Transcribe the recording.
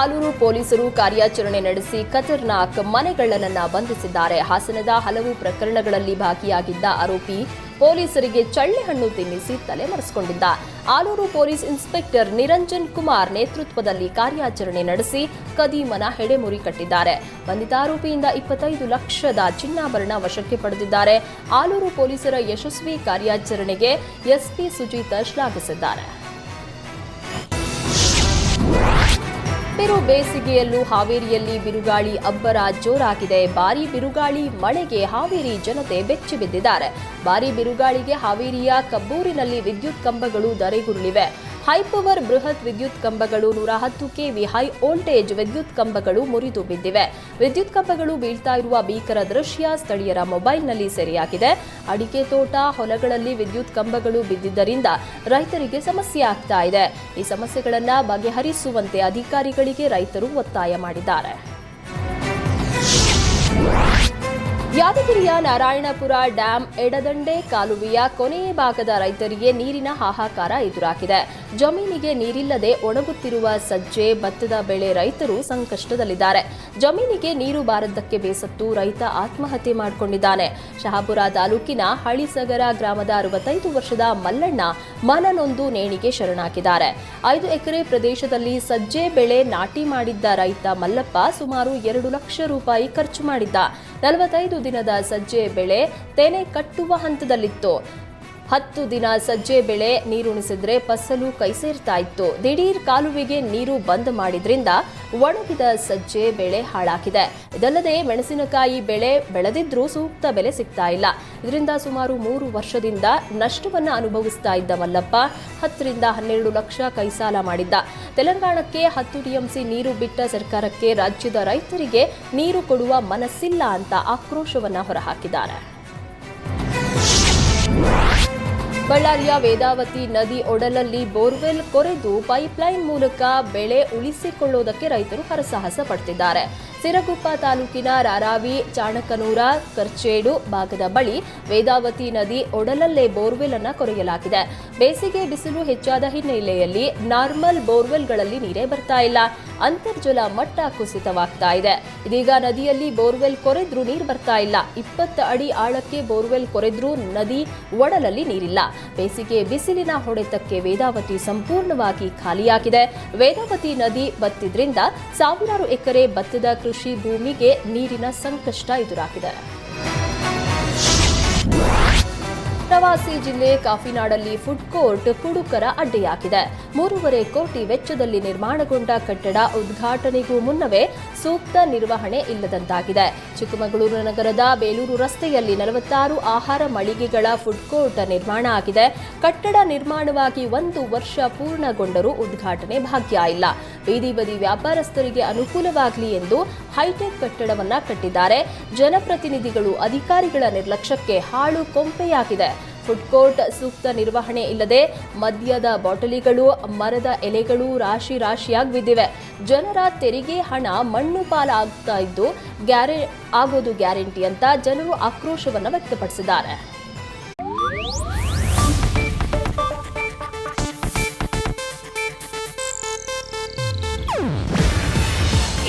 ಆಲೂರು ಪೊಲೀಸರು ಕಾರ್ಯಾಚರಣೆ ನಡೆಸಿ ಖತರ್ನಾಕ್ ಮನೆಗಳ್ಳನನ್ನ ಬಂಧಿಸಿದ್ದಾರೆ. ಹಾಸನದ ಹಲವು ಪ್ರಕರಣಗಳಲ್ಲಿ ಭಾಗಿಯಾಗಿದ್ದ ಆರೋಪಿ ಪೊಲೀಸರಿಗೆ ಚಳ್ಳೆಹಣ್ಣು ತಿನ್ನಿಸಿ ತಲೆಮರೆಸಿಕೊಂಡಿದ್ದ. ಆಲೂರು ಪೊಲೀಸ್ ಇನ್ಸ್ಪೆಕ್ಟರ್ ನಿರಂಜನ್ ಕುಮಾರ್ ನೇತೃತ್ವದಲ್ಲಿ ಕಾರ್ಯಾಚರಣೆ ನಡೆಸಿ ಕದೀಮನ ಹೆಡೆಮುರಿ ಕಟ್ಟಿದ್ದಾರೆ. ಬಂಧಿತ ಆರೋಪಿಯಿಂದ ಇಪ್ಪತ್ತೈದು ಲಕ್ಷದ ಚಿನ್ನಾಭರಣ ವಶಕ್ಕೆ ಪಡೆದಿದ್ದಾರೆ. ಆಲೂರು ಪೊಲೀಸರ ಯಶಸ್ವಿ ಕಾರ್ಯಾಚರಣೆಗೆ ಎಸ್ಪಿ ಸುಜೀತ ಶ್ಲಾಘಿಸಿದ್ದಾರೆ. ಬಿರು ಬೇಸಿಗೆಯಲ್ಲೂ ಹಾವೇರಿಯಲ್ಲಿ ಬಿರುಗಾಳಿ ಅಬ್ಬರ ಜೋರಾಗಿದೆ. ಭಾರೀ ಬಿರುಗಾಳಿ ಮಳೆಗೆ ಹಾವೇರಿ ಜನತೆ ಬೆಚ್ಚಿ ಬಿದ್ದಿದ್ದಾರೆ. ಬಿರುಗಾಳಿಗೆ ಹಾವೇರಿಯ ಕಬ್ಬೂರಿನಲ್ಲಿ ವಿದ್ಯುತ್ ಕಂಬಗಳು ಧರೆಗುರುಳಿವೆ ಹೈಪವರ್ ಬೃಹತ್ ವಿದ್ಯುತ್ ಕಂಬಗಳು ನೂರ ಹತ್ತು ಕೆವಿ ಹೈ ವೋಲ್ಟೇಜ್ ವಿದ್ಯುತ್ ಕಂಬಗಳು ಮುರಿದು ಬಿದ್ದಿವೆ. ವಿದ್ಯುತ್ ಕಂಬಗಳು ಬೀಳ್ತಾ ಇರುವ ಭೀಕರ ದೃಶ್ಯ ಸ್ಥಳೀಯರ ಮೊಬೈಲ್ನಲ್ಲಿ ಸೆರೆಯಾಗಿದೆ. ಅಡಿಕೆ ತೋಟ, ಹೊಲಗಳಲ್ಲಿ ವಿದ್ಯುತ್ ಕಂಬಗಳು ಬಿದ್ದಿದ್ದರಿಂದ ರೈತರಿಗೆ ಸಮಸ್ಯೆ ಆಗ್ತಾ ಇದೆ. ಈ ಸಮಸ್ಯೆಗಳನ್ನು ಬಗೆಹರಿಸುವಂತೆ ಅಧಿಕಾರಿಗಳಿಗೆ ರೈತರು ಒತ್ತಾಯ ಮಾಡಿದ್ದಾರೆ. ಯಾದಗಿರಿಯ ನಾರಾಯಣಪುರ ಡ್ಯಾಂ ಎಡದಂಡೆ ಕಾಲುವೆಯ ಕೊನೆಯ ಭಾಗದ ರೈತರಿಗೆ ನೀರಿನ ಹಾಹಾಕಾರ ಎದುರಾಗಿದೆ. ಜಮೀನಿಗೆ ನೀರಿಲ್ಲದೆ ಒಣಗುತ್ತಿರುವ ಸಜ್ಜೆ, ಭತ್ತದ ಬೆಳೆ ರೈತರು ಸಂಕಷ್ಟದಲ್ಲಿದ್ದಾರೆ. ಜಮೀನಿಗೆ ನೀರು ಬಾರದ್ದಕ್ಕೆ ಬೇಸತ್ತು ರೈತ ಆತ್ಮಹತ್ಯೆ ಮಾಡಿಕೊಂಡಿದ್ದಾನೆ. ಶಹಾಪುರ ತಾಲೂಕಿನ ಹಳಿಸಗರ ಗ್ರಾಮದ ಅರವತ್ತೈದು ವರ್ಷದ ಮಲ್ಲಣ್ಣ ಮನನೊಂದು ನೇಣಿಗೆ ಶರಣಾಗಿದ್ದಾರೆ. ಐದು ಎಕರೆ ಪ್ರದೇಶದಲ್ಲಿ ಸಜ್ಜೆ ಬೆಳೆ ನಾಟಿ ಮಾಡಿದ್ದ ರೈತ ಮಲ್ಲಪ್ಪ ಸುಮಾರು ಎರಡು ಲಕ್ಷ ರೂಪಾಯಿ ಖರ್ಚು ಮಾಡಿದ್ದ. ನಲವತ್ತೈದು ದಿನದ ಸಜ್ಜೆ ಬೆಳೆ ತೆನೆ ಕಟ್ಟುವ ಹಂತದಲ್ಲಿತ್ತು. ಹತ್ತು ದಿನ ಸಜ್ಜೆ ಬೆಳೆ ನೀರುಣಿಸಿದ್ರೆ ಫಸಲು ಕೈ ಸೇರ್ತಾ ಇತ್ತು ದಿಢೀರ್ ಕಾಲುವೆಗೆ ನೀರು ಬಂದ್ ಮಾಡಿದ್ರಿಂದ ಒಣಗಿದ ಸಜ್ಜೆ ಬೆಳೆ ಹಾಳಾಗಿದೆ. ಇದಲ್ಲದೆ ಮೆಣಸಿನಕಾಯಿ ಬೆಳೆ ಬೆಳೆದಿದ್ರೂ ಸೂಕ್ತ ಬೆಲೆ ಸಿಗ್ತಾ ಇಲ್ಲ. ಇದರಿಂದ ಸುಮಾರು ಮೂರು ವರ್ಷದಿಂದ ನಷ್ಟವನ್ನ ಅನುಭವಿಸ್ತಾ ಇದ್ದ ಮಲ್ಲಪ್ಪ ಹತ್ತರಿಂದ ಹನ್ನೆರಡು ಲಕ್ಷ ಕೈಸಾಲ ಮಾಡಿದ್ದ. ತೆಲಂಗಾಣಕ್ಕೆ ಹತ್ತು ಟಿಎಂಸಿ ನೀರು ಬಿಟ್ಟ ಸರ್ಕಾರಕ್ಕೆ ರಾಜ್ಯದ ರೈತರಿಗೆ ನೀರು ಕೊಡುವ ಮನಸ್ಸಿಲ್ಲ ಅಂತ ಆಕ್ರೋಶವನ್ನ ಹೊರಹಾಕಿದ್ದಾರೆ. ಬಳ್ಳಾರಿಯ ವೇದಾವತಿ ನದಿ ಒಡಲಲ್ಲಿ ಬೋರ್ವೆಲ್ ಕೊರೆದು ಪೈಪ್ಲೈನ್ ಮೂಲಕ ಬೆಳೆ ಉಳಿಸಿಕೊಳ್ಳುವುದಕ್ಕೆ ರೈತರು ಹರಸಾಹಸ ಪಡ್ತಿದ್ದಾರೆ. ಸಿರಗುಪ್ಪ ತಾಲೂಕಿನ ರಾರಾವಿ, ಚಾಣಕನೂರ, ಕರ್ಚೇಡು ಭಾಗದ ಬಳಿ ವೇದಾವತಿ ನದಿ ಒಡಲಲ್ಲೇ ಬೋರ್ವೆಲ್ ಅನ್ನು ಕೊರೆಯಲಾಗಿದೆ. ಬೇಸಿಗೆ ಬಿಸಿಲು ಹೆಚ್ಚಾದ ಹಿನ್ನೆಲೆಯಲ್ಲಿ ನಾರ್ಮಲ್ ಬೋರ್ವೆಲ್ಗಳಲ್ಲಿ ನೀರೇ ಬರ್ತಾ ಇಲ್ಲ. ಅಂತರ್ಜಲ ಮಟ್ಟ ಕುಸಿತವಾಗ್ತಾ ಇದೆ. ಇದೀಗ ನದಿಯಲ್ಲಿ ಬೋರ್ವೆಲ್ ಕೊರೆದ್ರೂ ನೀರು ಬರ್ತಾ ಇಲ್ಲ. ಇಪ್ಪತ್ತು ಅಡಿ ಆಳಕ್ಕೆ ಬೋರ್ವೆಲ್ ಕೊರೆದ್ರೂ ನದಿ ಒಡಲಲ್ಲಿ ನೀರಿಲ್ಲ. ಬೇಸಿಗೆ ಬಿಸಿಲಿನ ಹೊಡೆತಕ್ಕೆ ವೇದಾವತಿ ಸಂಪೂರ್ಣವಾಗಿ ಖಾಲಿಯಾಗಿದೆ. ವೇದಾವತಿ ನದಿ ಬತ್ತಿದ್ರಿಂದ ಸಾವಿರಾರು ಎಕರೆ ಭತ್ತದ ಭೂಮಿಗೆ ನೀರಿನ ಸಂಕಷ್ಟ ಎದುರಾಗಿದೆ. ಪ್ರವಾಸಿ ಜಿಲ್ಲೆ ಕಾಫಿನಾಡಲ್ಲಿ ಫುಡ್ ಕೋರ್ಟ್ ಕುಡುಕರ ಅಡ್ಡೆಯಾಗಿದೆ. ಮೂರುವರೆ ಕೋಟಿ ವೆಚ್ಚದಲ್ಲಿ ನಿರ್ಮಾಣಗೊಂಡ ಕಟ್ಟಡ ಉದ್ಘಾಟನೆಗೂ ಮುನ್ನವೇ ಸೂಕ್ತ ನಿರ್ವಹಣೆ ಇಲ್ಲದಂತಾಗಿದೆ. ಚಿಕ್ಕಮಗಳೂರು ನಗರದ ಬೇಲೂರು ರಸ್ತೆಯಲ್ಲಿ ನಲವತ್ತಾರು ಆಹಾರ ಮಳಿಗೆಗಳ ಫುಡ್ ಕೋರ್ಟ್ ನಿರ್ಮಾಣ ಆಗಿದೆ. ಕಟ್ಟಡ ನಿರ್ಮಾಣವಾಗಿ ಒಂದು ವರ್ಷ ಪೂರ್ಣಗೊಂಡರೂ ಉದ್ಘಾಟನೆ ಭಾಗ್ಯ ಇಲ್ಲ. ಬೀದಿ ಬದಿ ವ್ಯಾಪಾರಸ್ಥರಿಗೆ ಅನುಕೂಲವಾಗಲಿ ಎಂದು ಹೈಟೆಕ್ ಕಟ್ಟಡವನ್ನ ಕಟ್ಟಿದ್ದಾರೆ. ಜನಪ್ರತಿನಿಧಿಗಳು ಅಧಿಕಾರಿಗಳ ನಿರ್ಲಕ್ಷ್ಯಕ್ಕೆ ಹಾಳು ಕೊಂಪೆಯಾಗಿದೆ. ಫುಡ್ ಕೋರ್ಟ್ ಸೂಕ್ತ ನಿರ್ವಹಣೆ ಇಲ್ಲದೆ ಮದ್ಯದ ಬಾಟಲಿಗಳು, ಮರದ ಎಲೆಗಳು ರಾಶಿ ರಾಶಿಯಾಗಿ ಬಿದ್ದಿವೆ. ಜನರ ತೆರಿಗೆ ಹಣ ಮಣ್ಣು ಪಾಲಾಗ್ತಾ ಇದ್ದು ಗ್ಯಾರೆ, ಆಗೋದು ಗ್ಯಾರಂಟಿ ಅಂತ ಜನರು ಆಕ್ರೋಶವನ್ನು ವ್ಯಕ್ತಪಡಿಸಿದ್ದಾರೆ.